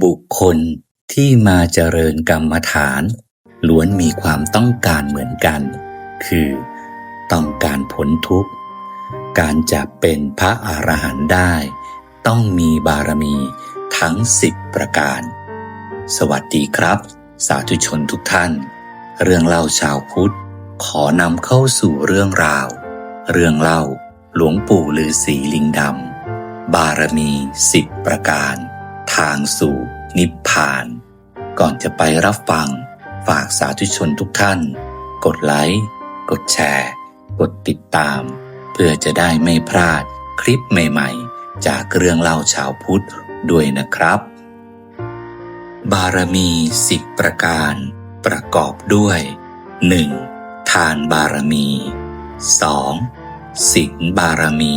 บุคคลที่มาเจริญกรรมฐาน ล้วนมีความต้องการเหมือนกัน คือต้องการพ้นทุกข์ การจะเป็นพระอรหันต์ได้ ต้องมีบารมีทั้งสิบประการ สวัสดีครับ สาธุชนทุกท่าน เรื่องเล่าชาวพุทธ ขอนำเข้าสู่เรื่องราว เรื่องเล่าหลวงปู่ฤาษีลิงดำบารมีสิบประการางสู่นิพพาน ก่อนจะไปรับฟัง ฝากสาธุชนทุกท่าน กดไลค์ กดแชร์ กดติดตาม เพื่อจะได้ไม่พลาดคลิปใหม่ๆ จากเรื่องเล่าชาวพุทธด้วยนะครับ บารมีสิบประการ ประกอบด้วย 1. ทานบารมี 2. ศีลบารมี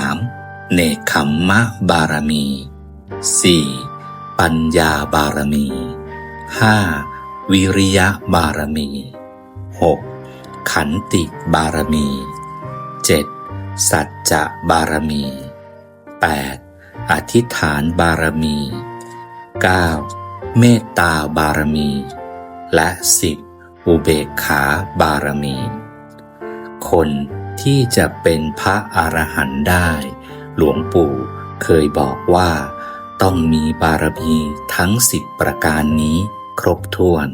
3. เนคขมมะบารมี 4. ปัญญาบารมี 5. วิริยะบารมี 6. ขันติบารมี 7. สัจจะบารมี 8. อธิษฐานบารมี 9. เมตตาบารมี และ 10. อุเบกขาบารมี คนที่จะเป็นพระอรหันต์ได้ หลวงปู่เคยบอกว่า ต้องมีบารมีทั้งสิบประการนี้ครบถ้วน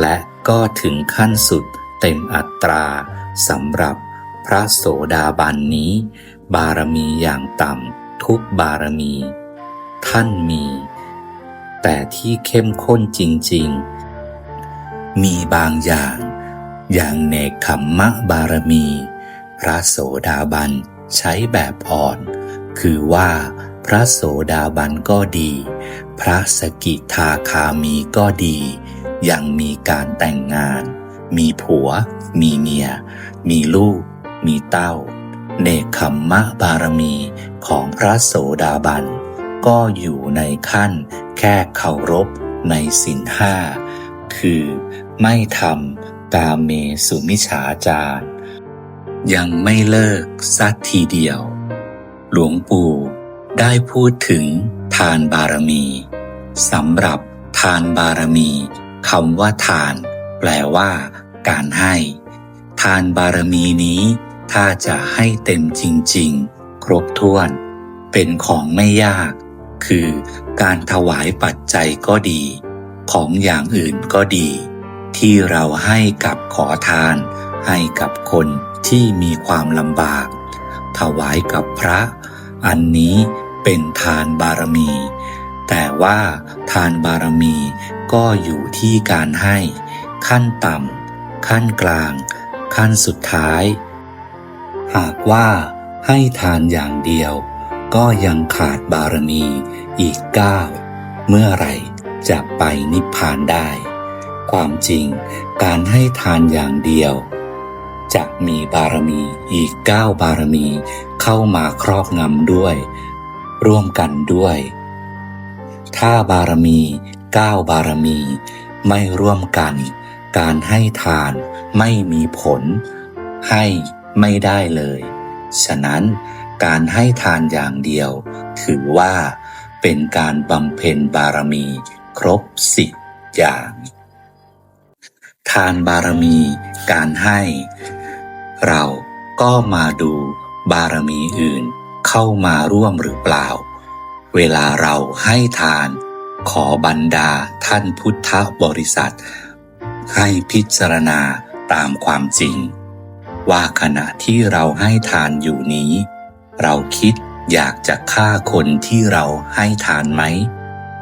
และก็ถึงขั้นสุดเต็มอัตราสำหรับพระโสดาบันนี้ บารมีอย่างต่ำทุกบารมี ท่านมี แต่ที่เข้มข้นจริง ๆ มีบางอย่าง อย่างเนคขมมะบารมี พระโสดาบันใช้แบบอ่อน คือว่า พระโสดาบันก็ดี พระสกิทาคามีก็ดี ยังมีการแต่งงาน มีผัว มีเมีย มีลูก มีเต้า เนคขมมะบารมีของพระโสดาบัน ก็อยู่ในขั้นแค่เคารพในสินห้า คือไม่ทำกาเมสุมิฉาจารยังไม่เลิกสักทีเดียว หลวงปู่ ได้พูดถึงทานบารมีสำหรับทานบารมีคำว่าทาน แปลว่า การให้ ทานบารมีนี้ ถ้าจะให้เต็มจริง ๆ ครบถ้วน เป็นของไม่ยาก คือการถวายปัจจัยก็ดี ของอย่างอื่นก็ดี ที่เราให้กับขอทาน ให้กับคนที่มีความลำบาก ถวายกับพระ อันนี้ เป็นทานบารมี แต่ว่าทานบารมีก็อยู่ที่การให้ ขั้นต่ำขั้นกลาง ขั้นสุดท้าย หากว่าให้ทานอย่างเดียว ก็ยังขาดบารมีอีกเก้าเมื่อไหร่จะไปนิพพานได้ ความจริงการให้ทานอย่างเดียว จะมีบารมีอีกเก้าบารมีเข้ามาครอบงำด้วย ร่วมกันด้วย ถ้าบารมีเก้าบารมีไม่ร่วมกัน การให้ทานไม่มีผล ให้ไม่ได้เลย ฉะนั้นการให้ทานอย่างเดียว ถือว่าเป็นการบำเพ็ญบารมีครบสิบอย่าง ทานบารมีการให้ เราก็มาดูบารมีอื่น เข้ามาร่วมหรือเปล่า เวลาเราให้ทาน ขอบรรดาท่านพุทธบริษัท ให้พิจารณาตามความจริง ว่าขณะที่เราให้ทานอยู่นี้ เราคิดอยากจะฆ่าคนที่เราให้ทานไหม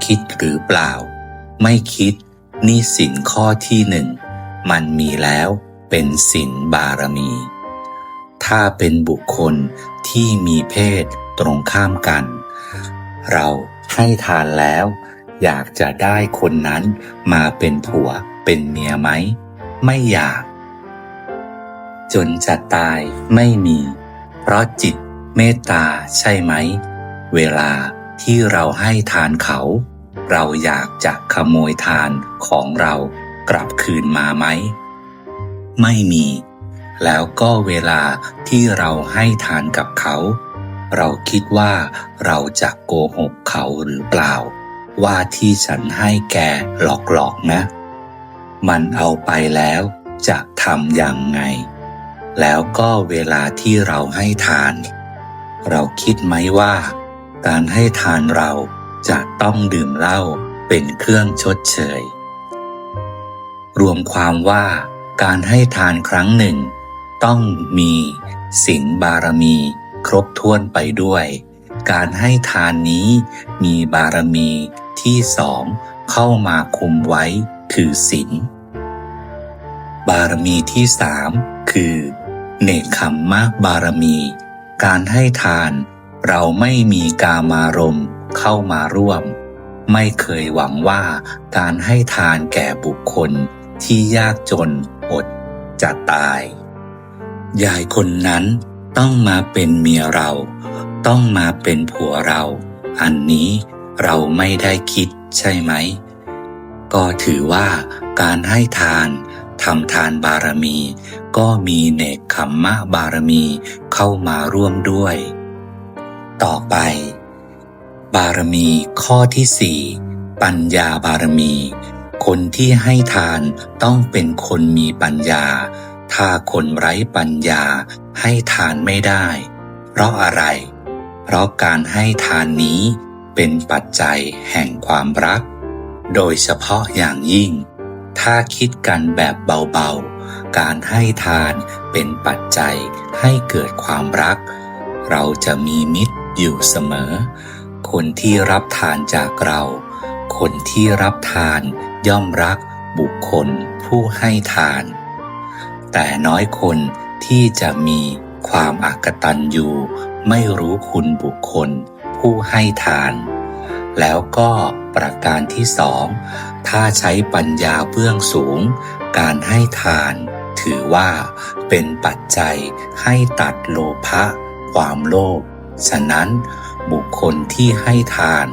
คิดหรือเปล่า ไม่คิดนี่สินข้อที่หนึ่ง มันมีแล้วเป็นสินบารมี ถ้าเป็นบุคคลที่มีเพศตรงข้ามกัน เราให้ทานแล้ว อยากจะได้คนนั้นมาเป็นผัวเป็นเมียไหม ไม่อยาก จนจะตายไม่มี เพราะจิตเมตตาใช่ไหม เวลาที่เราให้ทานเขา เราอยากจะขโมยทานของเรากลับคืนมาไหม ไม่มี แล้วก็เวลาที่เราให้ทานกับเขา เราคิดว่าเราจะโกหกเขาหรือเปล่า ว่าที่ฉันให้แกหลอกๆนะ มันเอาไปแล้วจะทำอย่างไง แล้วก็เวลาที่เราให้ทาน เราคิดไหมว่า การให้ทานเราจะต้องดื่มเหล้าเป็นเครื่องชดเชย รวมความว่าการให้ทานครั้งหนึ่ง ต้องมีศีลบารมี ครบถ้วนไปด้วย การให้ทานนี้มีบารมีที่สองเข้ามาคุมไว้คือศีลบารมีที่สามคือเนคขมมะบารมี การให้ทานเราไม่มีกามารมณ์เข้ามาร่วม ไม่เคยหวังว่าการให้ทานแก่บุคคลที่ยากจนอดจะตาย ยายคนนั้นต้องมาเป็นเมียเรา ต้องมาเป็นผัวเรา อันนี้เราไม่ได้คิดใช่ไหม ก็ถือว่าการให้ทานทำทานบารมี ก็มีเนกขมมะบารมีเข้ามาร่วมด้วย ต่อไป บารมีข้อที่สี่ปัญญาบารมี คนที่ให้ทานต้องเป็นคนมีปัญญา ถ้าคนไร้ปัญญาให้ทานไม่ได้ เพราะอะไร เพราะการให้ทานนี้เป็นปัจจัยแห่งความรัก โดยเฉพาะอย่างยิ่ง ถ้าคิดกันแบบเบาๆ การให้ทานเป็นปัจจัยให้เกิดความรัก เราจะมีมิตรอยู่เสมอ คนที่รับทานจากเรา คนที่รับทานย่อมรักบุคคลผู้ให้ทาน แต่น้อยคนที่จะมีความอากตันอยู่ไม่รู้คุณบุคคล ผู้ให้ทาน แล้วก็ประการที่สอง ถ้าใช้ปัญญาเบื้องสูง การให้ทาน ถือว่าเป็นปัจจัยให้ตัดโลภะความโลภ ฉะนั้นบุคคลที่ให้ทาน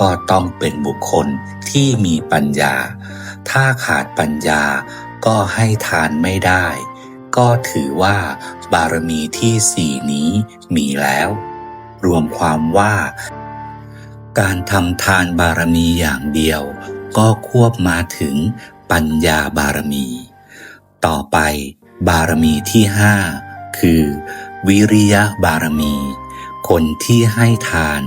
ก็ต้องเป็นบุคคลที่มีปัญญา ถ้าขาดปัญญา ก็ให้ทานไม่ได้ ก็ถือว่าบารมีที่สี่นี้มีแล้ว รวมความว่า การทำทานบารมีอย่างเดียว ก็ควบมาถึงปัญญาบารมี ต่อไปบารมีที่ห้าคือ วิริยะบารมี คนที่ให้ทาน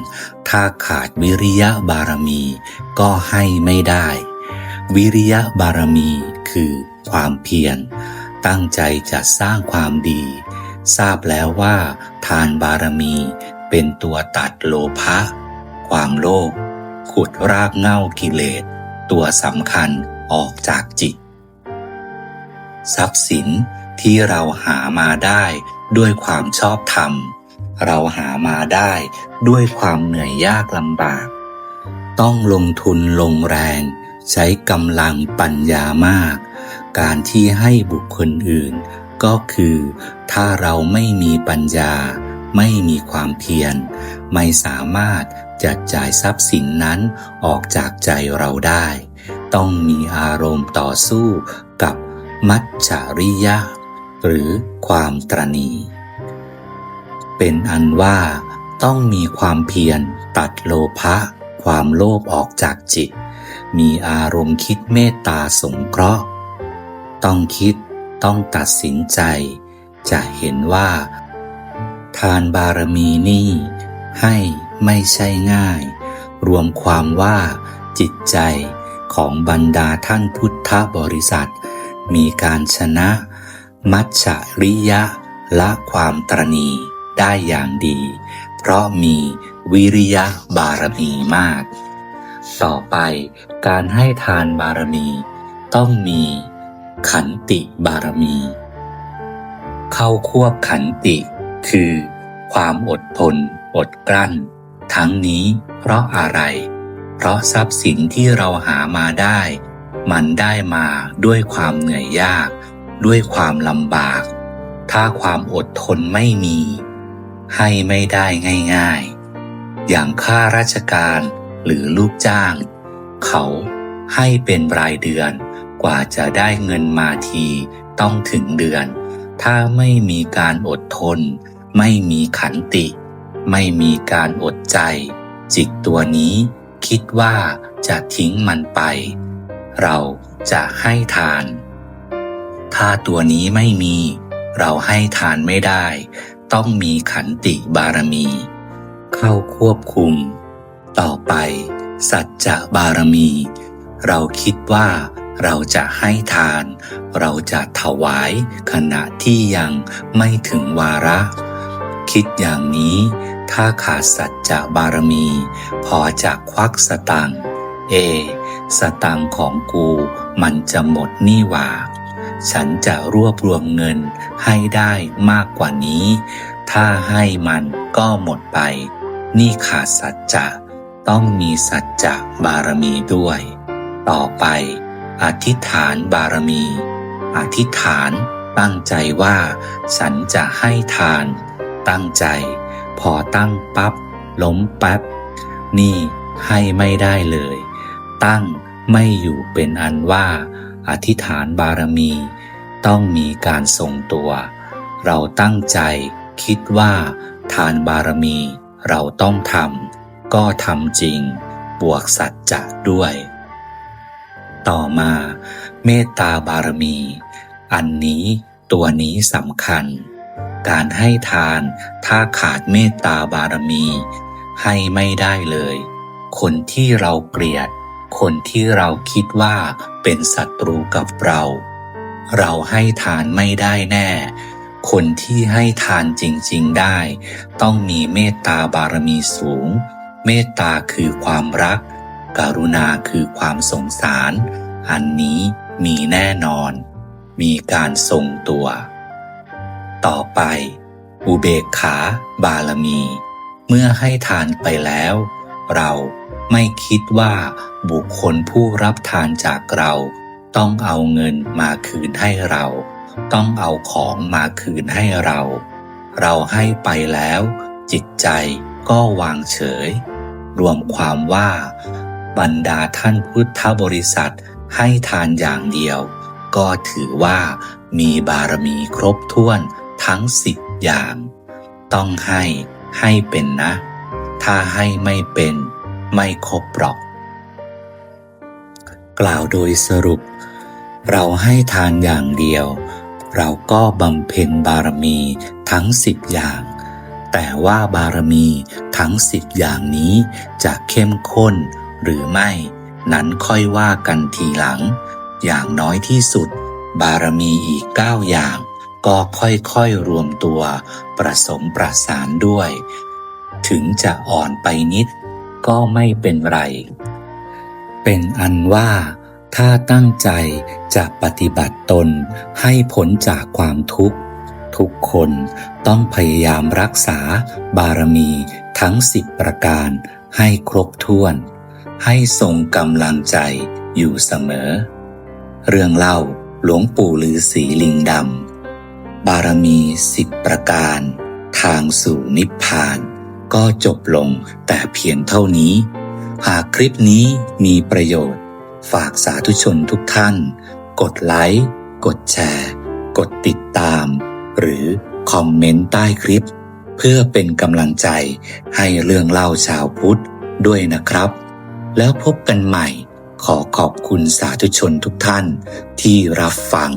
ถ้าขาดวิริยะบารมี ก็ให้ไม่ได้ วิริยะบารมีคือความเพียร ตั้งใจจะสร้างความดี ทราบแล้วว่า ทานบารมีเป็นตัวตัดโลภะความโลภขุดรากเง้ากิเลส ตัวสำคัญออกจากจิต ทรัพย์สินที่เราหามาได้ด้วยความชอบธรรม เราหามาได้ด้วยความเหนื่อยยากลำบาก ต้องลงทุนลงแรง ใช้กำลังปัญญามาก การที่ให้บุคคลอื่น ก็คือ ถ้าเราไม่มีปัญญา ไม่มีความเพียร ไม่สามารถจัดจ่ายทรัพย์สินนั้นออกจากใจเราได้ ต้องมีอารมณ์ต่อสู้กับมัจฉริยะ หรือความตรณี เป็นอันว่าต้องมีความเพียรตัดโลภะความโลภออกจากจิต มีอารมณ์คิดเมตตาสงเคราะห์ ต้องคิดต้องตัดสินใจ จะเห็นว่า ทานบารมีนี่ ให้ไม่ใช่ง่าย รวมความว่าจิตใจของบรรดาท่านพุทธบริษัท มีการชนะ มัจฉริยะละความตรณีได้อย่างดี เพราะมีวิริยะบารมีมาก ต่อไปการให้ทานบารมี ต้องมี ขันติบารมี เข้าควบขันติ คือ ความอดทน อดกลั้น ทั้งนี้เพราะอะไร เพราะทรัพย์สินที่เราหามาได้ มันได้มาด้วยความเหนื่อยยาก ด้วยความลำบาก ถ้าความอดทนไม่มี ให้ไม่ได้ง่าย ๆ อย่างข้าราชการ หรือลูกจ้าง เขาให้เป็นรายเดือน กว่าจะได้เงินมาทีต้องถึงเดือน ถ้าไม่มีการอดทน ไม่มีขันติ ไม่มีการอดใจ จิตตัวนี้คิดว่าจะทิ้งมันไป เราจะให้ทาน ถ้าตัวนี้ไม่มี เราให้ทานไม่ได้ ต้องมีขันติบารมี เข้าควบคุม ต่อไป สัจจะบารมี เราคิดว่าเราจะให้ทาน เราจะถวายขณะที่ยังไม่ถึงวาระ คิดอย่างนี้ ถ้าขาดสัจจะบารมี พอจะควักสตังเอ สตังของกูมันจะหมดนี่หว่า ฉันจะรวบรวมเงินให้ได้มากกว่านี้ ถ้าให้มันก็หมดไป นี่ขาดสัจจะ ต้องมีสัจจะบารมีด้วย ต่อไป อธิษฐานบารมี อธิษฐานตั้งใจว่า ฉันจะให้ทาน ตั้งใจ พอตั้งปับ๊บล้มแป๊บนี่ให้ไม่ได้เลย ตั้งไม่อยู่เป็นอันว่า อธิษฐานบารมี ต้องมีการทรงตัว เราตั้งใจคิดว่า ทานบารมีเราต้องทำ ก็ทำจริง บวกสัจจะด้วย ต่อมาเมตตาบารมี อันนี้ตัวนี้สำคัญ การให้ทานถ้าขาดเมตตาบารมี ให้ไม่ได้เลย คนที่เราเกลียด คนที่เราคิดว่าเป็นศัตรูกับเรา เราให้ทานไม่ได้แน่คนที่ให้ทานจริง ๆ ได้ ต้องมีเมตตาบารมีสูง เมตตาคือความรัก กรุณาคือความสงสาร อันนี้มีแน่นอน มีการทรงตัว ต่อไป อุเบกขาบารมี เมื่อให้ทานไปแล้ว เราไม่คิดว่าบุคคลผู้รับทานจากเรา ต้องเอาเงินมาคืนให้เรา ต้องเอาของมาคืนให้เรา เราให้ไปแล้ว จิตใจก็วางเฉย รวมความว่า บรรดาท่านพุทธบริษัทให้ทานอย่างเดียว ก็ถือว่ามีบารมีครบถ้วนทั้งสิบอย่าง ต้องให้ให้เป็นนะ ถ้าให้ไม่เป็น ไม่ครบหรอก กล่าวโดยสรุป เราให้ทานอย่างเดียว เราก็บำเพ็ญบารมีทั้งสิบอย่าง แต่ว่าบารมีทั้งสิบอย่างนี้จะเข้มข้นหรือไม่ นั้นค่อยว่ากันทีหลัง อย่างน้อยที่สุด บารมีอีกเก้าอย่าง ก็ค่อยๆรวมตัว ประสมประสานด้วย ถึงจะอ่อนไปนิด ก็ไม่เป็นไร เป็นอันว่าถ้าตั้งใจจะปฏิบัติตนให้พ้นจากความทุกข์ ทุกคนต้องพยายามรักษาบารมีทั้งสิบประการให้ครบถ้วน ให้ทรงกำลังใจอยู่เสมอ เรื่องเล่าหลวงปู่ลือสีลิงดำ บารมีสิบประการ ทางสู่นิพพาน ก็จบลงแต่เพียงเท่านี้ หากคลิปนี้มีประโยชน์ ฝากสาธุชนทุกท่าน กดไลค์ กดแชร์ กดติดตาม หรือคอมเมนต์ใต้คลิป เพื่อเป็นกำลังใจให้เรื่องเล่าชาวพุทธด้วยนะครับ แล้วพบกันใหม่ขอขอบคุณสาธุชนทุกท่านที่รับฟัง